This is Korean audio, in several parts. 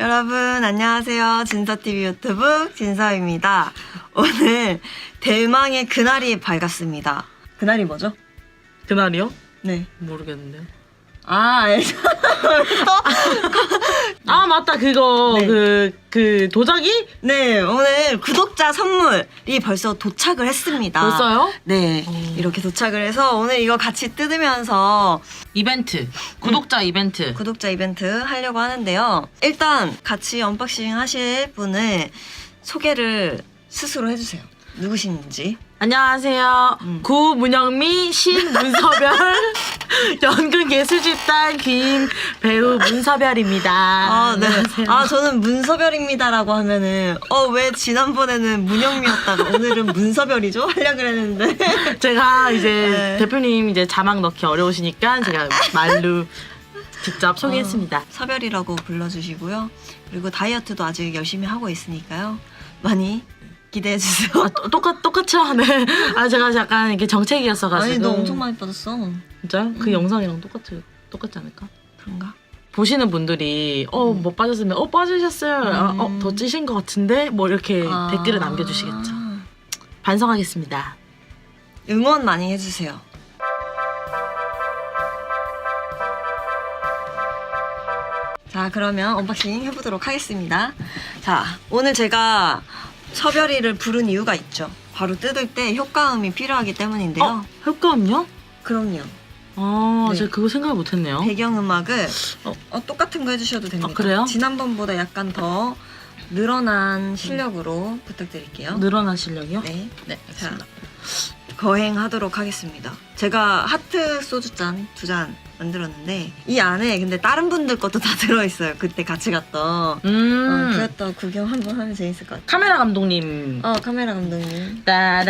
여러분 안녕하세요. 진서TV 유튜브 진서입니다. 오늘 대망의 그날이 밝았습니다. 그날이 뭐죠? 그날이요? 네. 모르겠는데요. 아 알죠. 아 맞다 그거 네. 그, 그 도자기? 네 오늘 구독자 선물이 벌써 도착을 했습니다. 벌써요? 네 어. 이렇게 도착을 해서 오늘 이거 같이 뜯으면서 이벤트 구독자 이벤트 구독자 이벤트 하려고 하는데요. 일단 같이 언박싱 하실 분을 소개를 스스로 해주세요. 누구신지. 안녕하세요 음. 구문영미 신문서별 연극예술집단 김 배우 문서별입니다 아, 네. 안녕하세요. 아, 저는 문서별입니다라고 하면은, 어, 왜 지난번에는 문영미였다가 오늘은 문서별이죠? 하려고 그랬는데. 제가 이제 네. 대표님 이제 자막 넣기 어려우시니까 제가 말로 직접 소개했습니다 어, 서별이라고 불러주시고요. 그리고 다이어트도 아직 열심히 하고 있으니까요. 많이 기대해 주세요. 아, 또- 똑같 똑같죠 네. 아 제가 약간 이렇게 정책이었어가지고 아니, 너 엄청 많이 빠졌어. 진짜 그 영상이랑 똑같이 똑같지 않을까? 그런가? 보시는 분들이 어뭐 빠졌으면 어 빠지셨어요 아, 음. 어더 찌신 것 같은데 뭐 이렇게 아. 댓글을 남겨주시겠죠 반성하겠습니다 응원 많이 해주세요. 자, 그러면 언박싱 해보도록 하겠습니다. 자, 오늘 제가 서별이를 부른 이유가 있죠. 바로 뜯을 때 효과음이 필요하기 때문인데요. 어 효과음요? 그럼요. 아 네. 제가 그거 생각을 못했네요 배경음악을 어. 어, 똑같은 거 해주셔도 됩니다. 아, 그래요? 지난번보다 약간 더 늘어난 실력으로 부탁드릴게요. 늘어난 실력이요? 네. 네 자, 알겠습니다 거행하도록 하겠습니다. 제가 하트 소주잔 두 잔 만들었는데 이 안에 근데 다른 분들 것도 다 들어있어요. 그때 같이 갔던 음 어, 그랬던 구경 한번 하면 재밌을 것 같아요. 카메라 감독님 어 카메라 감독님 밝은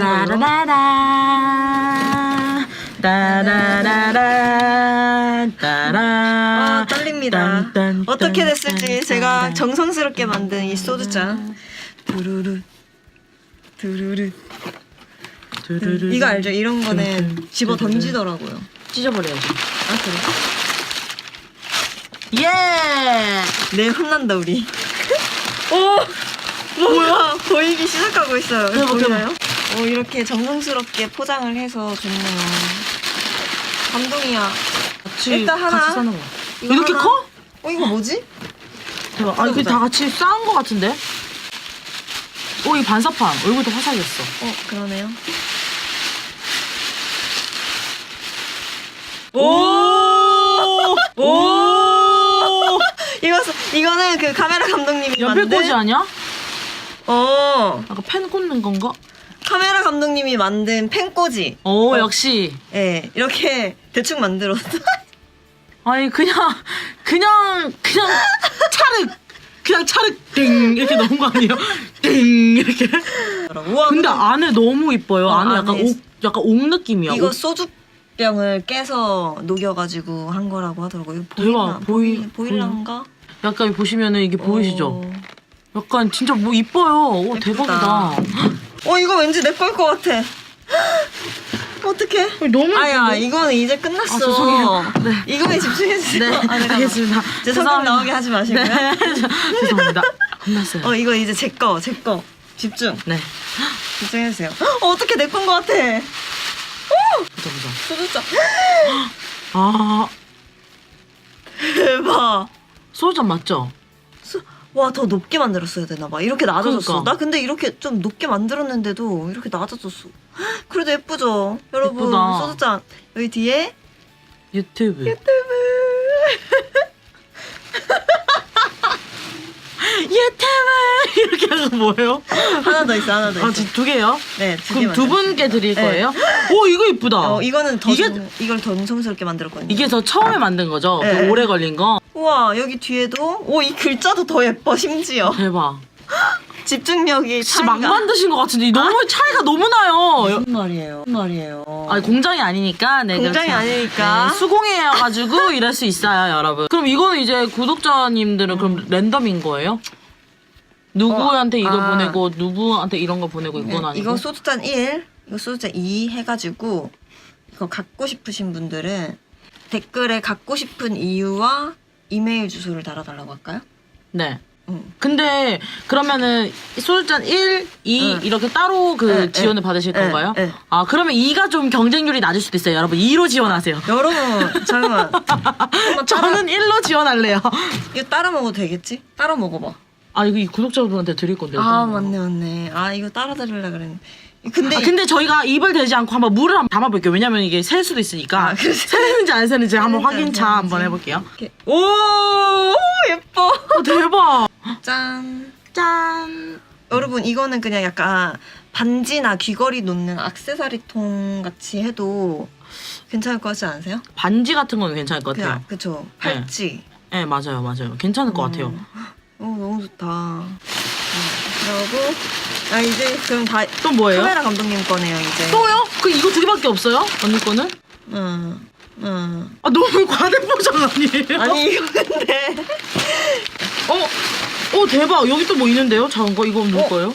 걸로? 따라라라라 따라라라 따라 아 떨립니다. 딴, 딴, 어떻게 딴, 됐을지 딴, 제가 딴. 정성스럽게 만든 이 소주잔 두루루 두루루 두루루. 이거 알죠? 이런 거는 집어. 던지더라고요. 찢어버려야지 아 그래? 예네 혼난다 우리. 오 뭐야 보이기 시작하고 있어요. 대박, 보이나요? 오 이렇게 정성스럽게 포장을 해서 줬네요. 감동이야. 같이 일단 하나. 같이 싸는 거 이거 이렇게 하나. 커? 어 이거 뭐지? 대박 아 이게. 다 같이 쌓은 거 같은데 오 이 반사판 얼굴도 화사해졌어 어 그러네요. 오! 오! 이거 이거는 그 카메라 감독님이 만든. 연필꽂이 아니야? 어 아까 펜 꽂는 건가? 카메라 감독님이 만든 펜꽂이. 오 어. 역시 예 이렇게 대충 만들었어. 아니 그냥 그냥 그냥 차륵 그냥 차륵 띵 이렇게 넣은 거 아니에요? 띵 이렇게 우와 근데 안에 너무 이뻐요 어, 안에 약간 안에 옥 약간 옥 느낌이야 이거 옥. 소주병을 깨서 녹여가지고 한 거라고 하더라고요. 이거 대박, 보이나? 보이- 보이 보일란가? 약간 보시면은 이게 보이시죠? 어. 약간 진짜 뭐 이뻐요 오 예쁘다. 대박이다 어 이거 왠지 내걸것 같아. 어떡해? 너무 아야? 이거는 이제 끝났어. 아, 죄송해요. 네. 이거에 집중해주세요. 네 아, 잠깐만. 알겠습니다 제 성격 나오게 하지 마시고요. 네 죄송합니다 혼났어요 어 이거 이제 제 거, 제 거. 집중. 네 집중해주세요. 어, 어떻게 내건것 같아. 보자 보자 소주잔. 아 대박. 소주잔 맞죠? 와 더 높게 만들었어야 되나 봐. 이렇게 낮아졌어. 그러니까. 나 근데 이렇게 좀 높게 만들었는데도 이렇게 낮아졌어. 그래도 예쁘죠, 여러분. 예쁘다. 소주잔 여기 뒤에 유튜브 유튜브. 유튜브 뭐예요? 하나 더 있어, 하나 더 있어. 아, 지금 두 개요? 네, 두 그럼 개 두. 분께 드릴 네. 거예요? 오 이거 이쁘다. 어, 이거는 더 이게- 정, 이걸 더 정성스럽게 만들었거든요. 이게 더 처음에 만든 거죠? 그 네. 오래 걸린 거? 우와 여기 뒤에도 오 이 글자도 더 예뻐 심지어 대박. 집중력이 진짜 막 차이가 만드신 것 같은데 너무 차이가 너무 나요. 무슨 말이에요? 무슨 말이에요? 아니 공장이 아니니까 네, 공장이 그렇죠. 아니니까. 네, 수공예여가지고 이럴 수 있어요 여러분 그럼 이거는 이제 구독자님들은 그럼 랜덤인 거예요? 누구한테 이거 아. 보내고 누구한테 이런 거 보내고 네, 이건 아니고 이거 소주잔 1, 이거 소주잔 2 해가지고 이거 갖고 싶으신 분들은 댓글에 갖고 싶은 이유와 이메일 주소를 달아달라고 할까요? 네. 응. 근데 그러면은 소주잔 1, 2 응. 이렇게 따로 그 네, 지원을 네. 받으실 네, 건가요? 네. 아 그러면 2가 좀 경쟁률이 낮을 수도 있어요. 여러분 2로 지원하세요. 여러분 잠깐만 한번 따라, 저는 1로 지원할래요. 이거 따라 먹어도 되겠지? 따라 먹어봐 아 이거 이 구독자분한테 드릴 건데. 아 맞네 맞네 아 이거 따라 들으려 그랬는데 근데 아, 근데 저희가 입을 대지 않고 한번 물을 한번 담아볼게요. 왜냐면 이게 셀 수도 있으니까 아, 그래. 새는지 안 새는지 한번 새는지 확인차 새는지. 한번 해볼게요. 이렇게 오, 오 예뻐 어, 대박. 짠 짠. 여러분 이거는 그냥 약간 반지나 귀걸이 놓는 액세서리 통 같이 해도 괜찮을 것 같지 않으세요? 반지 같은 건 괜찮을 것 같아요. 그냥 그쵸 팔찌 네 맞아요 맞아요. 괜찮을 것 같아요. 좋다 음, 그러고 아 이제 그럼 다 또 뭐예요? 카메라 감독님 거네요 이제 또요? 그 이거 두 개밖에 없어요? 언니 거는? 응, 응. 아 너무 과대 포장 아니에요? 아니 이거 근데 어, 어 대박. 여기 또 뭐 있는데요? 작은 거 이거 뭐 어? 거예요?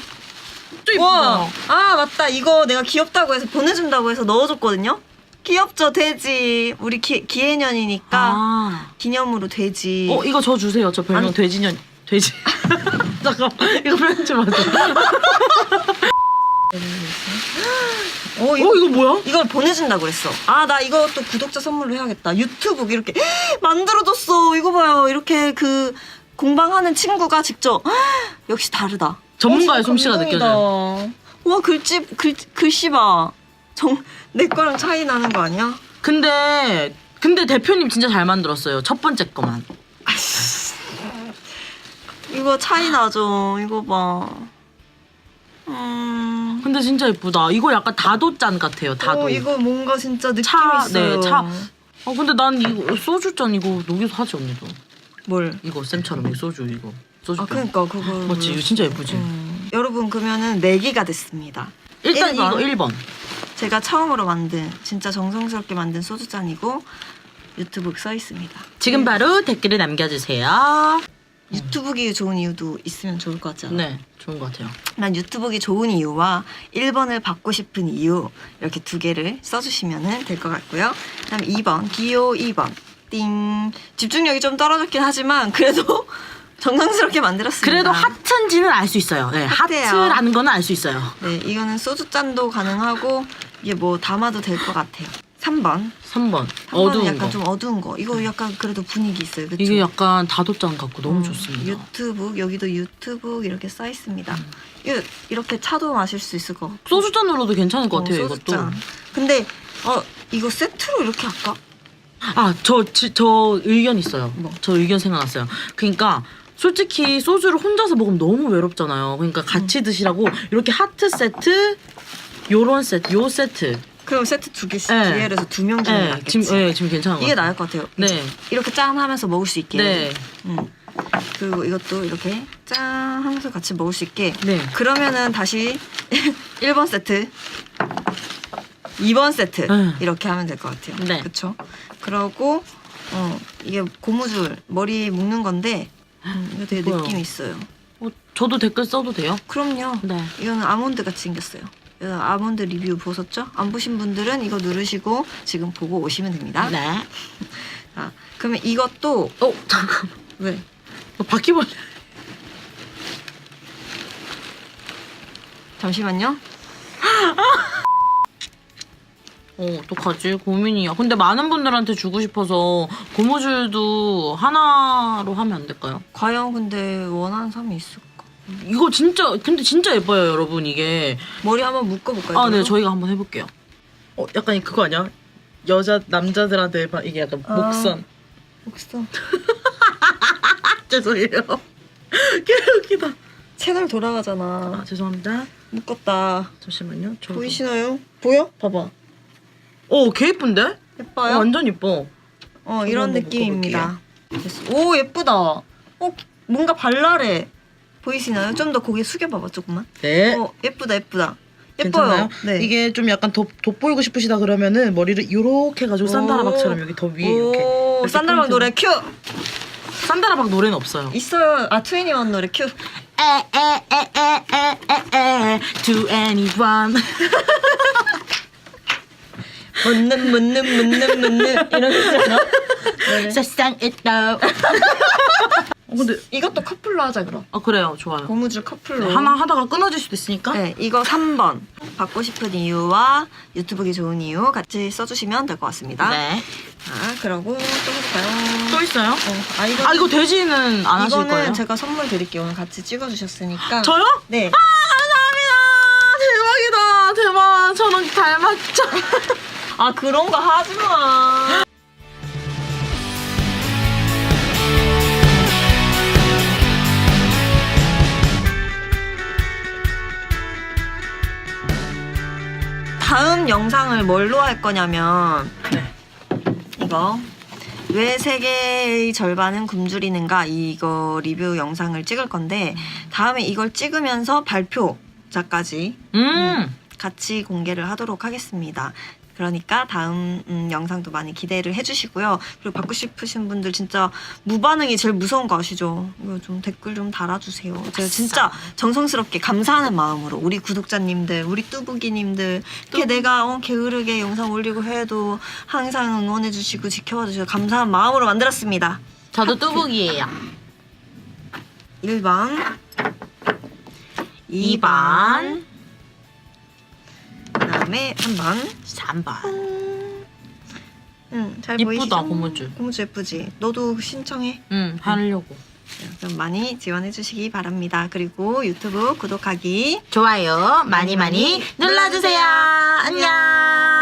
또 와, 이쁘다. 아 맞다 이거 내가 귀엽다고 해서 보내준다고 해서 넣어줬거든요. 귀엽죠 돼지 우리 기, 기해년이니까 아. 기념으로 돼지. 어 이거 저 주세요. 저 별명 아니. 돼지년 돼지. 잠깐 이거 편지 맞아. 어, 어 이거, 뭐야? 이걸 보내준다고 그랬어. 아 나 이거 또 구독자 선물로 해야겠다. 유튜브 이렇게 만들어줬어. 이거 봐요. 이렇게 그 공방하는 친구가 직접 역시 다르다. 전문가의 어, 솜씨가 감동이다. 와 글씨 글 글씨 봐. 정 내 거랑 차이 나는 거 아니야? 근데 근데 대표님 진짜 잘 만들었어요. 첫 번째 거만. 이거 차이 나죠. 이거 봐. 음. 근데 진짜 예쁘다. 이거 약간 다도잔 같아요. 다도. 어, 이거 뭔가 진짜 느낌 차, 있어요. 네, 차. 어 근데 난 이거 소주잔 이거 녹여서 하지 언니도. 뭘? 이거 쌤처럼 이 소주 이거. 소주. 아 그러니까 그거. 맞지? 이거 진짜 예쁘지? 음. 여러분 그러면은 네 개가 됐습니다. 일단 1번. 이거 1번. 제가 처음으로 만든 진짜 정성스럽게 만든 소주잔이고 유튜브 써 있습니다. 지금 바로 댓글을 남겨주세요. 유튜브기 좋은 이유도 있으면 좋을 것 같지 않아? 네, 좋은 것 같아요. 난 유튜브기 좋은 이유와 1번을 받고 싶은 이유 이렇게 두 개를 써주시면 될 것 같고요. 그다음 2번 기호 2번 띵 집중력이 좀 떨어졌긴 하지만 그래도 정성스럽게 만들었습니다. 그래도 하트인지는 알 수 있어요. 네, 하트예요. 하트라는 거는 알 수 있어요. 네 이거는 소주 잔도 가능하고 이게 뭐 담아도 될 것 같아요. 3번 3번. 3번은 어두운 약간 거. 좀 어두운 거 이거 약간 그래도 분위기 있어요. 그쵸? 이게 약간 다도잔 같고 너무 음, 좋습니다. 유튜브 여기도 유튜브 이렇게 써 있습니다. 음. 이거 이렇게 차도 마실 수 있을 것 같고. 소주잔으로도 괜찮을 것 어, 같아요, 소주잔. 이것도. 근데 어 이거 세트로 이렇게 할까? 아, 저, 지- 저 의견 있어요. 뭐? 저 의견 생각났어요. 그러니까 솔직히 소주를 혼자서 먹으면 너무 외롭잖아요. 그러니까 음. 같이 드시라고 이렇게 하트 세트, 요런 세트, 요 세트. 그럼 세트 두 개씩 네. 해서 두명 중에 네, 낫겠지. 지금, 네, 지금 괜찮은 것 이게 같아요. 나을 것 같아요. 네. 이렇게 짠 하면서 먹을 수 있게. 네. 음. 그리고 이것도 이렇게 짠 하면서 같이 먹을 수 있게. 네. 그러면은 다시 1번 세트, 2번 세트 네. 이렇게 하면 될 것 같아요. 네. 그렇죠? 그러고 어 이게 고무줄 머리 묶는 건데 음, 이거 되게 뭐야? 느낌 있어요. 어, 저도 댓글 써도 돼요? 그럼요. 네. 이거는 아몬드 같이 생겼어요. 이거 아몬드 리뷰 보셨죠? 안 보신 분들은 이거 누르시고 지금 보고 오시면 됩니다. 네. 아, 그러면 이것도 어, 잠깐만. 왜? 어, 바퀴벌레. 잠시만요. 어, 어떡하지? 고민이야. 근데 많은 분들한테 주고 싶어서 고무줄도 하나로 하면 안 될까요? 과연 근데 원하는 사람이 있을까? 이거 진짜, 근데 진짜 예뻐요, 여러분, 이게. 머리 한번 묶어볼까요? 아, 네, 그래도? 저희가 한번 해볼게요. 어, 약간 그거 아니야? 여자, 남자들한테 막 이게 약간 아. 목선. 목선. 아, 죄송해요. 개웃기다. 채널 돌아가잖아. 아, 죄송합니다. 묶었다. 잠시만요. 저 보이시나요? 보여? 봐봐. 어, 개 예쁜데? 어, 예뻐요? 완전 예뻐. 어 이런 한번 느낌입니다. 됐어. 오 예쁘다. 어 뭔가 발랄해. 보이시나요? 좀 더 고개 숙여봐봐 조금만. 네. 어 예쁘다 예쁘다. 예뻐요. 네. 이게 좀 약간 돋, 돋보이고 싶으시다 그러면은 머리를 요렇게 해가지고 오. 산다라박처럼 여기 더 위에 이렇게. 오 이렇게 산다락 포인트. 노래 큐 산다라박 노래는 없어요. 있어요. 아 트웬티원 노래 큐. 에에에에에에에 to anyone. 묻는 묻는 묻는 묻는 이런 거 있잖아. 노래. 세상했다. 어, 근데 이것도 커플로 하자 그럼. 아 그래요 좋아요. 고무줄 커플로. 네, 하나 하다가 끊어질 수도 있으니까. 네, 이거 3번. 받고 싶은 이유와 유튜브기 좋은 이유 같이 써주시면 될 것 같습니다. 네. 자, 그러고 또 해볼까요? 또 있어요? 어, 아, 이거, 아 이거 돼지는 안 하실 이거는 거예요? 제가 선물 드릴게요. 오늘 같이 찍어주셨으니까. 저요? 네. 아 감사합니다. 대박이다. 대박. 저랑 닮았죠. 아, 그런 거 하지 마. 다음 영상을 뭘로 할 거냐면 네. 이거 왜 세계의 절반은 굶주리는가 이거 리뷰 영상을 찍을 건데 다음에 이걸 찍으면서 발표자까지 음. 같이 공개를 하도록 하겠습니다. 그러니까 다음 음, 영상도 많이 기대를 해주시고요. 그리고 받고 싶으신 분들 진짜 무반응이 제일 무서운 거 아시죠? 이거 좀 댓글 좀 달아주세요. 제가 진짜 정성스럽게 감사하는 마음으로 우리 구독자님들, 우리 뚜부기님들 이렇게 내가 어, 게으르게 영상 올리고 해도 항상 응원해주시고 지켜봐주셔서 감사한 마음으로 만들었습니다. 저도 뚜북이에요. 1번 2번 2번, 그 다음에 3번 3번. 응, 잘 이쁘다, 보이시죠? 고무줄. 고무줄 예쁘지? 너도 신청해. 응, 하려고. 그럼 많이 지원해 주시기 바랍니다. 그리고 유튜브 구독하기 좋아요 많이 많이 눌러주세요. 안녕.